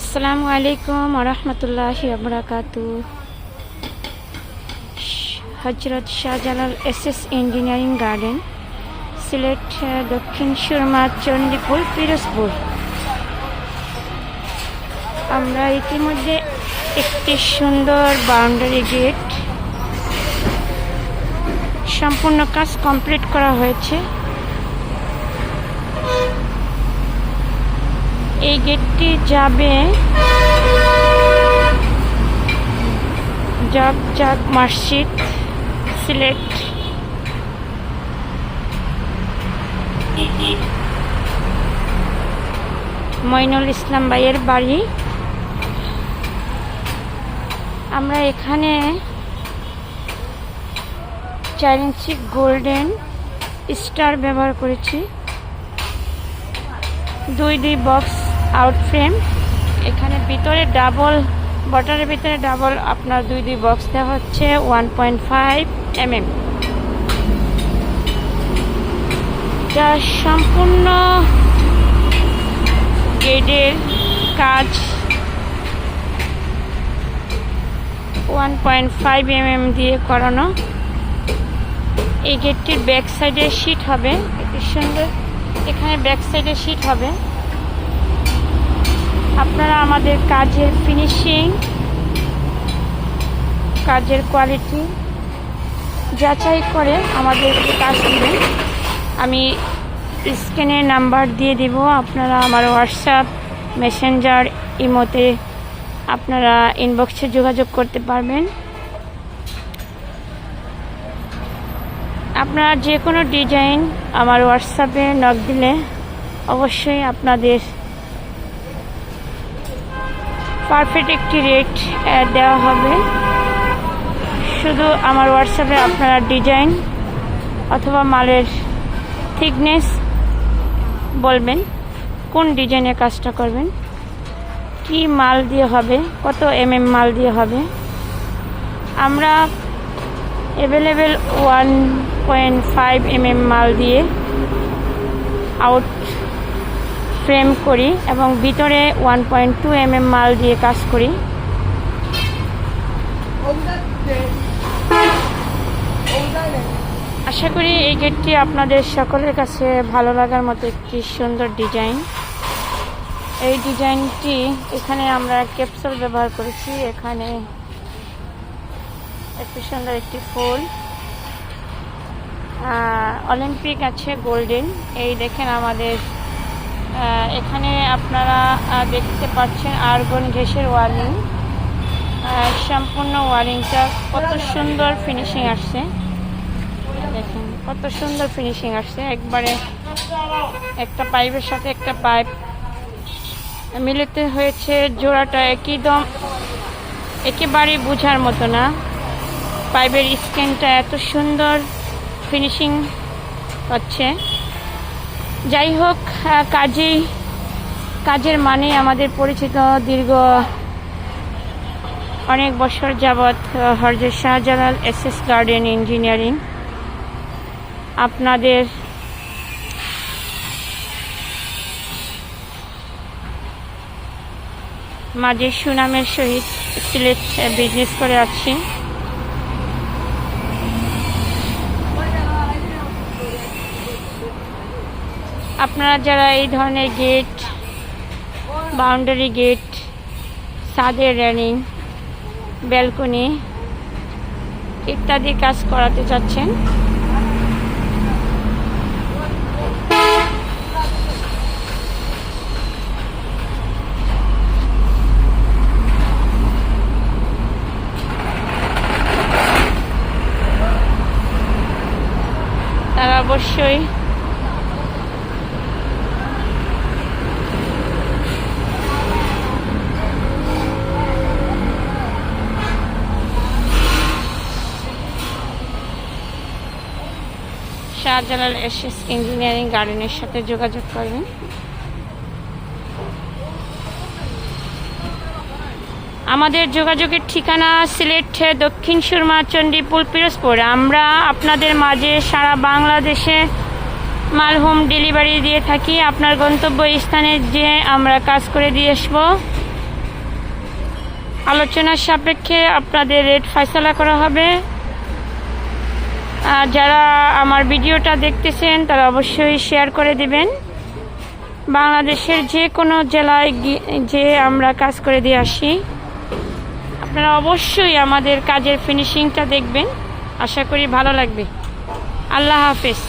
আসসালামু আলাইকুম রহমতুল্লাহ আবরাকাতু Hazrat Shahjalal S S engineering garden, Sylhet Dakshin Surma, Chandipur, Pirojpur. আমরা ইতিমধ্যে একটি সুন্দর বাউন্ডারি গেট সম্পূর্ণ কাজ কমপ্লিট করা হয়েছে। এই গেটটি যাবে জগ জগ মসজিদ সিলেট। মইনুল ইসলাম ভাইয়ের বাড়ি। আমরা এখানে ইঞ্চি গোল্ডেন স্টার ব্যবহার করেছি। দুই দুই বক্স আউট ফ্রেম। এখানে ভিতরে ডাবল বটারের ভিতরে ডাবল আপনার দুই দুই বক্স দেওয়া হচ্ছে, ওয়ান পয়েন্ট ফাইভ এমএম। যা সম্পূর্ণ গেটের কাজ। ওয়ান পয়েন্ট ফাইভ এমএম দিয়ে করানো। এই গেটটির ব্যাক সাইডে শীট হবে, একটি সুন্দর। এখানে ব্যাক সাইডে শীট হবে। আপনারা আমাদের কাজের ফিনিশিং কাজের কোয়ালিটি যাচাই করে আমাদের কাজ দিবেন। আমি স্ক্রিনে নাম্বার দিয়ে দিব, আপনারা আমার হোয়াটসঅ্যাপ মেসেঞ্জার ইমোতে আপনারা ইনবক্সে যোগাযোগ করতে পারবেন। আপনারা যে কোনো ডিজাইন আমার হোয়াটসঅ্যাপে নক দিলে অবশ্যই আপনাদের পারফেক্ট একটি রেট দেওয়া হবে। শুধু আমার হোয়াটসঅ্যাপে আপনারা ডিজাইন অথবা মালের থিকনেস বলবেন, কোন ডিজাইনে কাজটা করবেন, কি মাল দিয়ে হবে, কত এম এম মাল দিয়ে হবে। আমরা available one point five M M মাল দিয়ে আউট ফ্রেম করি এবং ভিতরে one point two M M মাল দিয়ে কাজ করি। আশা করি এই গেটটি আপনাদের সকলের কাছে ভালো লাগার মতো একটি সুন্দর ডিজাইন। এই ডিজাইনটি এখানে আমরা ক্যাপসুল ব্যবহার করেছি। এখানে একটি সুন্দর একটি ফুল। অলিম্পিক আছে গোল্ডেন। এই দেখেন আমাদের এখানে আপনারা দেখতে পাচ্ছেন আর্গন ঘেসের ওয়ারিং। সম্পূর্ণ ওয়ারিংটা কত সুন্দর ফিনিশিং আসছে। দেখেন, কত সুন্দর ফিনিশিং আসছে। একবারে একটা পাইপের সাথে একটা পাইপ মিলিতে হয়েছে, জোড়াটা একই দম একেবারে বোঝার মতো না। পাইপের স্ক্যানটা এত সুন্দর ফিনিশিং হচ্ছে। যাই হোক কাজেই, কাজের মানে আমাদের পরিচিত দীর্ঘ অনেক বছর যাবৎ হরজত Shahjalal S S garden engineering আপনাদের মাঝে সুনামের সহিত সিলেট বিজনেস করে আছি আপনারা যারা এই ধরনের গেট বাউন্ডারি গেট ছাদের রেলিং ব্যালকনি ইত্যাদি কাজ করাতে চাচ্ছেন, তারা অবশ্যই শাহজালাল এসএস ইঞ্জিনিয়ারিং গার্ডেনের সাথে যোগাযোগ করবেন আমাদের যোগাযোগের ঠিকানা সিলেট, দক্ষিণ সুরমা, চণ্ডীপুর, পিরোজপুর। আমরা আপনাদের মাঝে সারা বাংলাদেশে মাল হোম ডেলিভারি দিয়ে থাকি। আপনার গন্তব্য স্থানে যে আমরা কাজ করে দিয়ে আসব। আলোচনার সাপেক্ষে আপনাদের রেট ফয়সলা করা হবে। আর যারা আমার ভিডিওটা দেখতেছেন, তারা অবশ্যই শেয়ার করে দিবেন। বাংলাদেশের যে কোনো জেলায় যে আমরা কাজ করে দিয়ে আসি, আপনারা অবশ্যই আমাদের কাজের ফিনিশিংটা দেখবেন। আশা করি ভালো লাগবে। আল্লাহ হাফেজ।